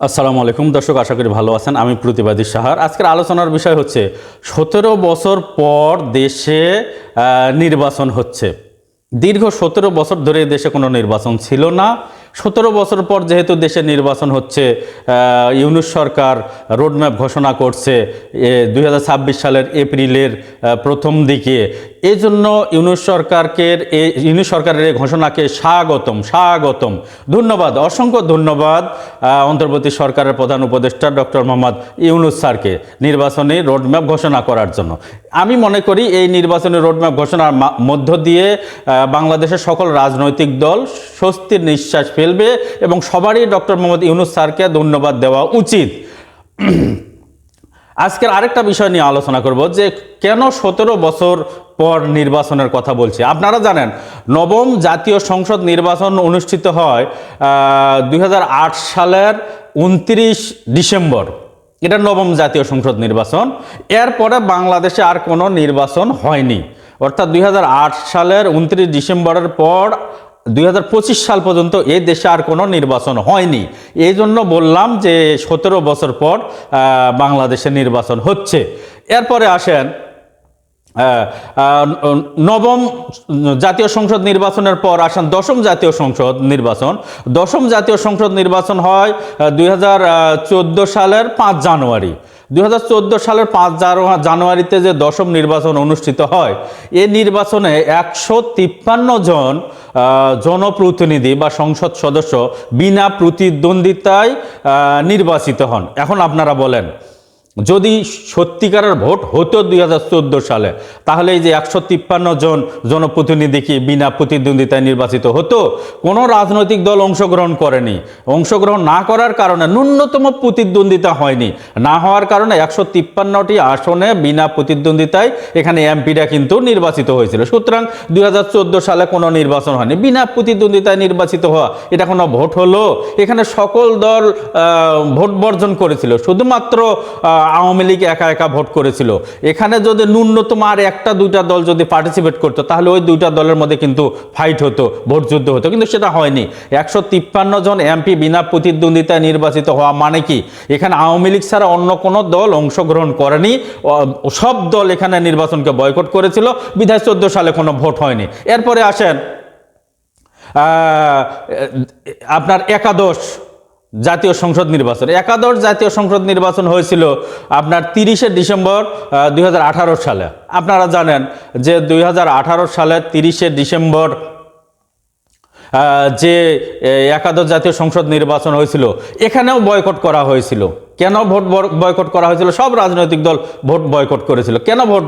আসসালামু আলাইকুম। দর্শক, আশা করি ভালো আছেন। আমি প্রতিবাদী সাহার। আজকের আলোচনার বিষয় হচ্ছে, সতেরো বছর পর দেশে নির্বাচন হচ্ছে। দীর্ঘ সতেরো বছর ধরে দেশে কোনো নির্বাচন ছিল না। সতেরো বছর পর যেহেতু দেশে নির্বাচন হচ্ছে ইউনুস সরকার রোডম্যাপ ঘোষণা করছে দু হাজার ছাব্বিশ সালের এপ্রিলের প্রথম দিকে। এই জন্য ইউনুস সরকারকে ইউনুস সরকারের এই ঘোষণাকে স্বাগতম স্বাগতম। ধন্যবাদ, অসংখ্য ধন্যবাদ অন্তর্বর্তী সরকারের প্রধান উপদেষ্টা ডক্টর মোহাম্মদ ইউনুস স্যারকে নির্বাচনী রোডম্যাপ ঘোষণা করার জন্য। আমি মনে করি এই নির্বাচনী রোডম্যাপ ঘোষণার মধ্য দিয়ে বাংলাদেশের সকল রাজনৈতিক দল স্বস্তির নিঃশ্বাস ফেলবে এবং সবারই ডক্টর মোহাম্মদ ইউনুস স্যারকে ধন্যবাদ দেওয়া উচিত। আজকের আরেকটা বিষয় নিয়ে আলোচনা করব যে কেন সতেরো বছর পর নির্বাচনের কথা বলছি। আপনারা জানেন, নবম জাতীয় সংসদ নির্বাচন অনুষ্ঠিত হয় দুই হাজার আট সালের উনত্রিশ ডিসেম্বর। এটা নবম জাতীয় সংসদ নির্বাচন। এরপরে বাংলাদেশে আর কোনো নির্বাচন হয়নি। অর্থাৎ দুই হাজার আট সালের উনত্রিশ ডিসেম্বরের পর দুই হাজার পঁচিশ সাল পর্যন্ত এই দেশে আর কোনো নির্বাচন হয়নি। এই জন্য বললাম যে সতেরো বছর পর বাংলাদেশে নির্বাচন হচ্ছে। এরপরে আসেন নবম জাতীয় সংসদ নির্বাচনের পর আসেন দশম জাতীয় সংসদ নির্বাচন। দশম জাতীয় সংসদ নির্বাচন হয় দুই হাজার চোদ্দ সালের পাঁচ জানুয়ারি। দুই হাজার চোদ্দ সালের পাঁচ জানু- জানুয়ারিতে যে দশম নির্বাচন অনুষ্ঠিত হয় এই নির্বাচনে একশো তিপ্পান্ন জন জনপ্রতিনিধি বা সংসদ সদস্য বিনা প্রতিদ্বন্দ্বিতায় নির্বাচিত হন। এখন আপনারা বলেন যদি সত্যিকারের ভোট হতো দু হাজার চোদ্দ সালে, তাহলে এই যে একশো তিপ্পান্ন জন জনপ্রতিনিধি কি বিনা প্রতিদ্বন্দ্বিতায় নির্বাচিত হতো? কোনো রাজনৈতিক দল অংশগ্রহণ করেনি। অংশগ্রহণ না করার কারণে ন্যূনতম প্রতিদ্বন্দ্বিতা হয়নি। না হওয়ার কারণে একশো তিপ্পান্নটি আসনে বিনা প্রতিদ্বন্দ্বিতায় এখানে এমপিরা কিন্তু নির্বাচিত হয়েছিল। সুতরাং দুই হাজার চোদ্দ সালে কোনো নির্বাচন হয়নি। বিনা প্রতিদ্বন্দ্বিতায় নির্বাচিত হওয়া, এটা কোনো ভোট হলো? এখানে সকল দল ভোট বর্জন করেছিল। শুধুমাত্র আওয়ামী লীগ একা একা ভোট করেছিল। এখানে যদি ন্যূনতম আর একটা দুইটা দল যদি পার্টিসিপেট করতো, তাহলে ওই দুইটা দলের মধ্যে কিন্তু ফাইট হতো, ভোট যুদ্ধ হতো। কিন্তু সেটা হয়নি। একশো তিপ্পান্ন জন এমপি বিনা প্রতিদ্বন্দ্বিতায় নির্বাচিত হওয়া মানে কি? এখানে আওয়ামী লীগ ছাড়া অন্য কোনো দল অংশগ্রহণ করেনি। সব দল এখানে নির্বাচনকে বয়কট করেছিল। বিধায় চোদ্দ সালে কোনো ভোট হয়নি। এরপরে আসেন আপনার একাদশ। জাতীয় সংসদ নির্বাচন। একাদশ জাতীয় সংসদ নির্বাচন হয়েছিল আপনার তিরিশে ডিসেম্বর দুই হাজার আঠারো সালে। আপনারা জানেন যে দুই হাজার আঠারো সালে তিরিশে ডিসেম্বর যে একাদশ জাতীয় সংসদ নির্বাচন হয়েছিল, এখানেও বয়কট করা হয়েছিল। কেন ভোট বয়কট করা হয়েছিল? সব রাজনৈতিক দল ভোট বয়কট করেছিল। কেন ভোট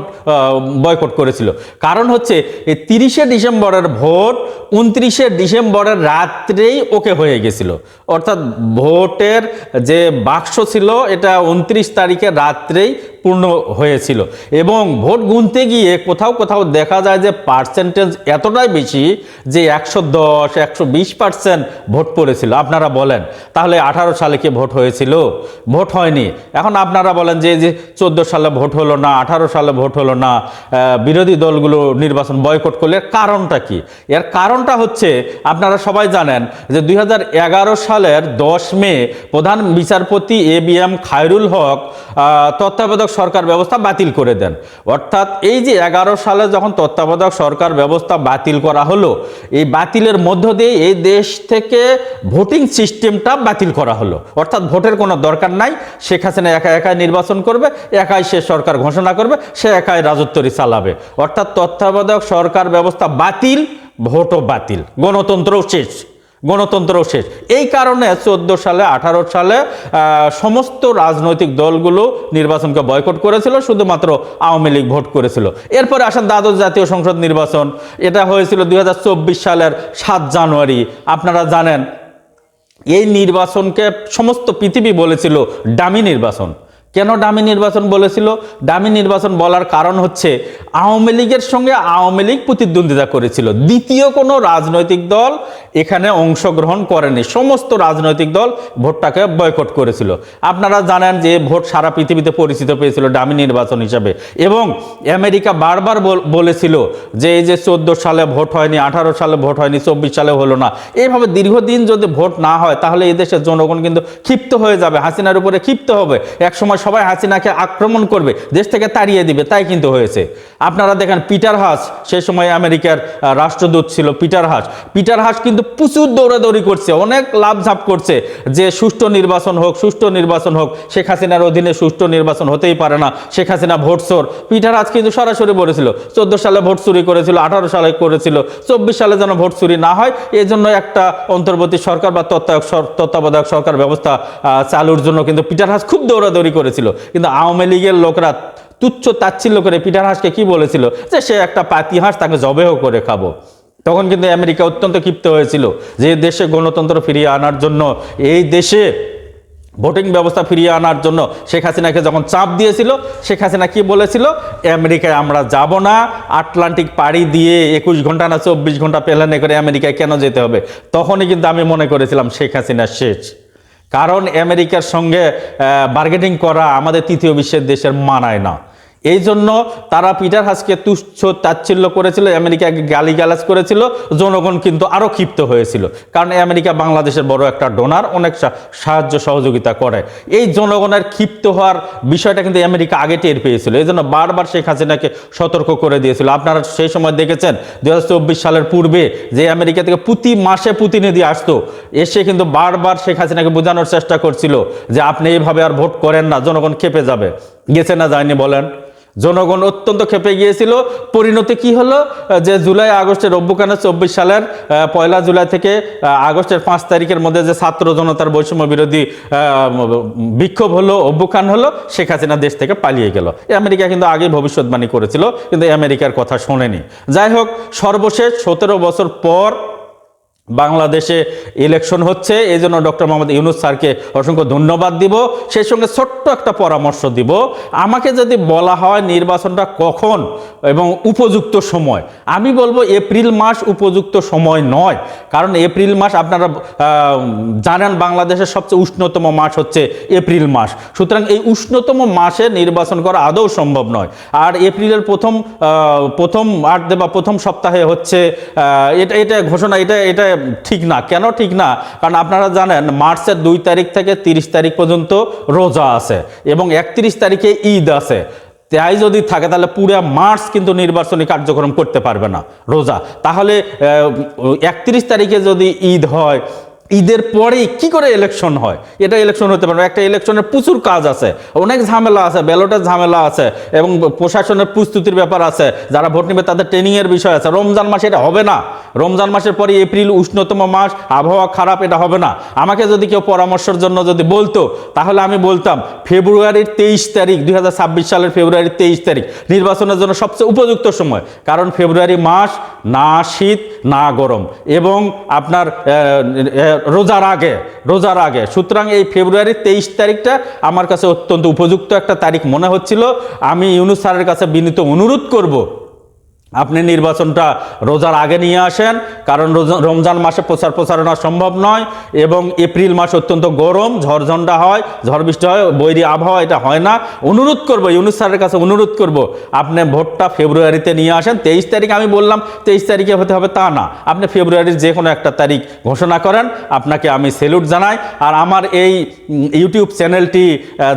বয়কট করেছিল? কারণ হচ্ছে, এই তিরিশে ডিসেম্বরের ভোট উনত্রিশে ডিসেম্বরের রাত্রেই ওকে হয়ে গেছিল। অর্থাৎ ভোটের যে বাক্স ছিল, এটা উনত্রিশ তারিখে রাত্রেই পূর্ণ হয়েছিল। এবং ভোট গুনতে গিয়ে কোথাও কোথাও দেখা যায় যে পার্সেন্টেজ এতটাই বেশি যে একশো দশ, একশো বিশ পার্সেন্ট ভোট পড়েছিল। আপনারা বলেন, তাহলে আঠারো সালে কি ভোট হয়েছিল? ভোট হয়নি। এখন আপনারা বলেন যে যে চোদ্দ সালে ভোট হলো না, আঠারো সালে ভোট হলো না বিরোধী দলগুলো নির্বাচন বয়কট করলে কারণটা কি? এর কারণটা হচ্ছে, আপনারা সবাই জানেন যে দু হাজার এগারো সালের দশ মে প্রধান বিচারপতি A B M Khairul Haque তত্ত্বাবধায়ক সরকার ব্যবস্থা বাতিল করে দেন। অর্থাৎ এই যে এগারো সালে যখন তত্ত্বাবধায়ক সরকার ব্যবস্থা বাতিল করা হলো, এই বাতিলের মধ্য দিয়ে এই দেশ থেকে ভোটিং সিস্টেমটা বাতিল করা হলো। অর্থাৎ ভোটের কোনো দরকার নাই, শেখ হাসিনা একা একাই নির্বাচন করবে, একাই সে সরকার ঘোষণা করবে, সে একাই রাজত্বরী চালাবে। অর্থাৎ তত্ত্বাবধায়ক সরকার ব্যবস্থা বাতিল, ভোটও বাতিল। গণতন্ত্রও শেষ। গণতন্ত্রও শেষ। এই কারণে চোদ্দ সালে, আঠারো সালে সমস্ত রাজনৈতিক দলগুলো নির্বাচনকে বয়কট করেছিল, শুধুমাত্র আওয়ামী লীগ ভোট করেছিল। এরপরে আসেন দ্বাদশ জাতীয় সংসদ নির্বাচন। এটা হয়েছিল দুই হাজার চব্বিশ সালের সাত জানুয়ারি। আপনারা জানেন, এই নির্বাচনকে সমস্ত পৃথিবী বলেছিল ডামি নির্বাচন। কেন ডামি নির্বাচন বলেছিল? ডামি নির্বাচন বলার কারণ হচ্ছে আওয়ামী লীগের সঙ্গে আওয়ামী লীগ প্রতিদ্বন্দ্বিতা করেছিল। দ্বিতীয় কোনো রাজনৈতিক দল এখানে অংশগ্রহণ করেনি। সমস্ত রাজনৈতিক দল ভোটটাকে বয়কট করেছিল। আপনারা জানেন যে ভোট সারা পৃথিবীতে পরিচিত পেয়েছিল ডামি নির্বাচন হিসাবে। এবং আমেরিকা বারবার বল- বলেছিল যে এই যে চোদ্দ সালে ভোট হয়নি, আঠারো সালে ভোট হয়নি, চব্বিশ সালে হলো না। এইভাবে দীর্ঘদিন যদি ভোট না হয়, তাহলে এই দেশের জনগণ কিন্তু ক্ষিপ্ত হয়ে যাবে, হাসিনার উপরে ক্ষিপ্ত হবে। একসময় সবাই হাসিনাকে আক্রমণ করবে, দেশ থেকে তাড়িয়ে দিবে, তাই কিন্তু হয়েছে। আপনারা দেখেন পিটার হাস সেই সময় আমেরিকার রাষ্ট্রদূত ছিল পিটার হাস। পিটার হাস কিন্তু প্রচুর দৌড়াদৌড়ি করছে, অনেক লাভঝাপ করছে যে সুষ্ঠু নির্বাচন হোক, সুষ্ঠু নির্বাচন হোক, শেখ হাসিনার অধীনে সুষ্ঠু নির্বাচন হতেই পারে না। শেখ হাসিনা ভোট চোর। পিটার হাস কিন্তু সরাসরি বলেছিল, চোদ্দ সালে ভোট চুরি করেছিল, আঠারো সালে করেছিল, চব্বিশ সালে যেন ভোট চুরি না হয় এই জন্য একটা অন্তর্বর্তী সরকার বা তত্ত্বাবধায়ক সর- তত্ত্বাবধায়ক সরকার ব্যবস্থা চালুর জন্য কিন্তু পিটার হাস খুব দৌড়াদৌড়ি করেছিল কিন্তু আওয়ামী লীগের লোকরা তুচ্ছ তাচ্ছিল্য করে পিটার হাসকে কি বলেছিল? যে সে একটা পাতি হাঁস তাকে জবেহ করে খাব। তখন কিন্তু আমেরিকা অত্যন্ত ক্ষিপ্ত হয়েছিল যে দেশে গণতন্ত্র ফিরিয়ে আনার জন্য, এই দেশে ভোটিং ব্যবস্থা ফিরিয়ে আনার জন্য শেখ হাসিনাকে যখন চাপ দিয়েছিল, শেখ হাসিনা কি বলেছিল? আমেরিকায় আমরা যাব না, আটলান্টিক পাড়ি দিয়ে একুশ ঘণ্টা না চব্বিশ ঘণ্টা প্লেনে করে আমেরিকায় কেন যেতে হবে? তখনই কিন্তু আমি মনে করেছিলাম শেখ হাসিনা শেষ। কারণ আমেরিকার সঙ্গে বার্গেটিং করা আমাদের তৃতীয় বিশ্বের দেশের মানায় না। এই জন্য তারা পিটার হাসকে তুচ্ছ তাচ্ছিল্য করেছিল, আমেরিকাকে গালিগালাজ করেছিল, জনগণ কিন্তু আরও ক্ষিপ্ত হয়েছিল। কারণ আমেরিকা বাংলাদেশের বড় একটা ডোনার, অনেক সাহায্য সহযোগিতা করে। এই জনগণের ক্ষিপ্ত হওয়ার বিষয়টা কিন্তু আমেরিকা আগে টের পেয়েছিল। এই জন্য বারবার শেখ হাসিনাকে সতর্ক করে দিয়েছিল। আপনারা সেই সময় দেখেছেন দু হাজার চব্বিশ সালের পূর্বে যে আমেরিকা থেকে প্রতি মাসে প্রতিনিধি আসতো, এসে কিন্তু বারবার শেখ হাসিনাকে বোঝানোর চেষ্টা করছিল যে আপনি এইভাবে আর ভোট করেন না, জনগণ খেপে যাবে। গেছে না যায়নি বলেন? জনগণ অত্যন্ত খেপে গিয়েছিল। পরিণতি কি হলো? যে জুলাই আগস্টের অভ্যুখানে চব্বিশ সালের পয়লা জুলাই থেকে আগস্টের পাঁচ তারিখের মধ্যে যে ছাত্র জনতার বৈষম্য বিরোধী বিক্ষোভ হলো অভ্যুখান হলো, শেখ হাসিনা দেশ থেকে পালিয়ে গেল। আমেরিকা কিন্তু আগে ভবিষ্যৎবাণী করেছিল, কিন্তু আমেরিকার কথা শোনেনি। যাই হোক, সর্বশেষ সতেরো বছর পর বাংলাদেশে ইলেকশন হচ্ছে এই জন্য ডক্টর মোহাম্মদ ইউনুস স্যারকে অসংখ্য ধন্যবাদ দিব। সেই সঙ্গে ছোট্ট একটা পরামর্শ দিব। আমাকে যদি বলা হয় নির্বাচনটা কখন এবং উপযুক্ত সময়, আমি বলব এপ্রিল মাস উপযুক্ত সময় নয়। কারণ এপ্রিল মাস আপনারা জানেন বাংলাদেশের সবচেয়ে উষ্ণতম মাস হচ্ছে এপ্রিল মাস। সুতরাং এই উষ্ণতম মাসে নির্বাচন করা আদৌ সম্ভব নয়। আর এপ্রিলের প্রথম প্রথম আট বা প্রথম সপ্তাহে হচ্ছে এটা এটা ঘোষণা, এটা এটা ঠিক না, কেন ঠিক না? কারণ আপনারা জানেন, মার্চের দুই তারিখ থেকে তিরিশ তারিখ পর্যন্ত রোজা আছে এবং একত্রিশ তারিখে ঈদ আছে। তাই যদি থাকে, তাহলে পুরো মার্চ কিন্তু নির্বাচনী কার্যক্রম করতে পারবে না রোজা। তাহলে একত্রিশ তারিখে যদি ঈদ হয় ঈদের পরেই কি করে ইলেকশন হয়? এটা ইলেকশন হতে পারে একটা ইলেকশনের প্রচুর কাজ আছে। অনেক ঝামেলা আছে ব্যালটের ঝামেলা আছে এবং প্রশাসনের প্রস্তুতির ব্যাপার আছে। যারা ভোট নেবে তাদের ট্রেনিংয়ের বিষয় আছে। রমজান মাসে এটা হবে না। রমজান মাসের পরে এপ্রিল উষ্ণতম মাস, আবহাওয়া খারাপ, এটা হবে না। আমাকে যদি কেউ পরামর্শের জন্য যদি বলতো, তাহলে আমি বলতাম, ফেব্রুয়ারির তেইশ তারিখ দু হাজার ছাব্বিশ সালের ফেব্রুয়ারির তেইশ তারিখ নির্বাচনের জন্য সবচেয়ে উপযুক্ত সময়। কারণ ফেব্রুয়ারি মাস না শীত, না গরম। এবং আপনার রোজার আগে রোজার আগে। সুতরাং এই ফেব্রুয়ারির তেইশ তারিখটা আমার কাছে অত্যন্ত উপযুক্ত একটা তারিখ। মনে হচ্ছিল আমি ইউনুস স্যারের কাছে বিনীত অনুরোধ করব আপনি নির্বাচনটা রোজার আগে নিয়ে আসেন, কারণ রমজান মাসে প্রচার প্রচারণা সম্ভব নয় এবং এপ্রিল মাস অত্যন্ত গরম, ঝড়ঝণ্ডা হয়, ঝড় বৃষ্টি হয়, বৈরী আবহাওয়া, এটা হয় না। অনুরোধ করব, ইউনুস স্যারের কাছে অনুরোধ করব, আপনি ভোটটা ফেব্রুয়ারিতে নিয়ে আসেন, তেইশ তারিখ আমি বললাম, তেইশ তারিখে হতে হবে তা না। আপনি ফেব্রুয়ারির যে কোনো একটা তারিখ ঘোষণা করেন, আপনাকে আমি সেলুট জানাই। আর আমার এই ইউটিউব চ্যানেলটি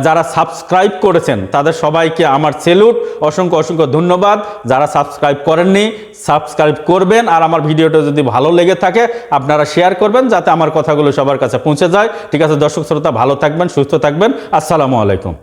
যারা সাবস্ক্রাইব করেছেন, তাদের সবাইকে আমার সেলুট, অসংখ্য অসংখ্য ধন্যবাদ। যারা সাবস্ক্রাইব করেননি সাবস্ক্রাইব করবেন, আর আমার ভিডিওটা যদি ভালো লেগে থাকে, আপনারা শেয়ার করবেন, যাতে আমার কথাগুলো সবার কাছে পৌঁছে যায়। ঠিক আছে, দর্শক শ্রোতা, ভালো থাকবেন, সুস্থ থাকবেন। আসসালামু আলাইকুম।